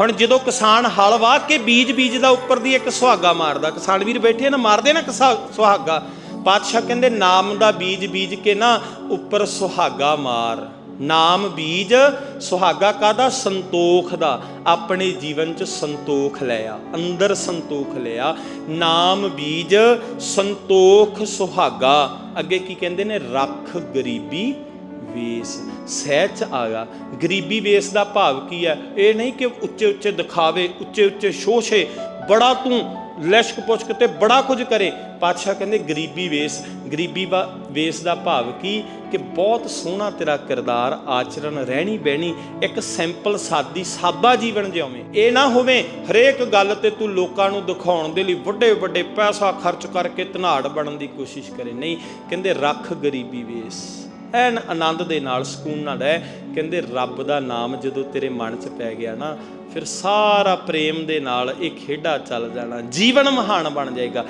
ਹੁਣ ਜਦੋਂ ਕਿਸਾਨ ਹਲ ਵਾਹ ਕੇ ਬੀਜ ਬੀਜਦਾ ਉੱਪਰ ਦੀ ਇੱਕ ਸੁਹਾਗਾ ਮਾਰਦਾ, ਕਿਸਾਨ ਵੀਰ ਬੈਠੇ ਨਾ, ਮਾਰਦੇ ਨਾ ਕਿਸਾ- ਸੁਹਾਗਾ? ਪਾਤਸ਼ਾਹ ਕਹਿੰਦੇ, ਨਾਮ ਦਾ ਬੀਜ ਬੀਜ ਕੇ ਨਾ ਉੱਪਰ ਸੁਹਾਗਾ ਮਾਰ। ਨਾਮ ਬੀਜ ਸੁਹਾਗਾ ਕਾਦਾ ਸੰਤੋਖ ਦਾ। ਆਪਣੇ ਜੀਵਨ ਚ ਸੰਤੋਖ ਲਿਆ, ਅੰਦਰ ਸੰਤੋਖ ਲਿਆ। ਨਾਮ ਬੀਜ ਸੰਤੋਖ ਸੁਹਾਗਾ। ਅੱਗੇ ਕੀ ਕਹਿੰਦੇ ਨੇ? ਰੱਖ ਗਰੀਬੀ ਵੇਸ, ਸਹਿਜ ਆਗਾ ਗਰੀਬੀ ਵੇਸ ਦਾ ਭਾਵ ਕੀ ਹੈ? ਇਹ ਨਹੀਂ ਕਿ ਉੱਚੇ ਉੱਚੇ ਦਿਖਾਵੇ, ਉੱਚੇ ਉੱਚੇ ਸ਼ੋਸ਼ੇ, ਬੜਾ ਤੂੰ ਲਿਸ਼ਕ ਪੁਸ਼ਕ ਤੇ ਬੜਾ ਕੁਝ ਕਰੇ। ਪਾਤਸ਼ਾਹ ਕਹਿੰਦੇ, ਗਰੀਬੀ ਵੇਸ, ਗਰੀਬੀ ਵਾ- ਵੇਸ ਦਾ ਭਾਵ ਕੀ? ਕਿ ਬਹੁਤ ਸੋਹਣਾ ਤੇਰਾ ਕਿਰਦਾਰ, ਆਚਰਣ, ਰਹਿਣੀ ਬਹਿਣੀ, ਇੱਕ ਸਿੰਪਲ ਸਾਦੀ, ਸਾਦਾ ਜੀਵਨ ਜਿਉਵੇਂ। ਇਹ ਨਾ ਹੋਵੇ, ਹਰੇਕ ਗੱਲ ਤੇ ਤੂੰ ਲੋਕਾਂ ਨੂੰ ਦਿਖਾਉਣ ਦੇ ਲਈ ਵੱਡੇ ਵੱਡੇ ਪੈਸਾ ਖਰਚ ਕਰਕੇ ਧਨਾੜ ਬਣਨ ਦੀ ਕੋਸ਼ਿਸ਼ ਕਰੇ। ਨਹੀਂ, ਕਹਿੰਦੇ, ਰੱਖ ਗਰੀਬੀ ਵੇਸ। ਐਨ ਆਨੰਦ ਦੇ ਨਾਲ ਸਕੂਨ ਨਾਲ ਰਹਿ ਕਹਿੰਦੇ, ਰੱਬ ਦਾ ਨਾਮ ਜਦੋਂ ਤੇਰੇ ਮਨ 'ਚ ਪੈ ਗਿਆ ਨਾ, ਫਿਰ ਸਾਰਾ ਪ੍ਰੇਮ ਦੇ ਨਾਲ ਇਹ ਖੇਡਾ ਚੱਲ ਜਾਣਾ। ਜੀਵਨ ਮਹਾਨ ਬਣ ਜਾਏਗਾ।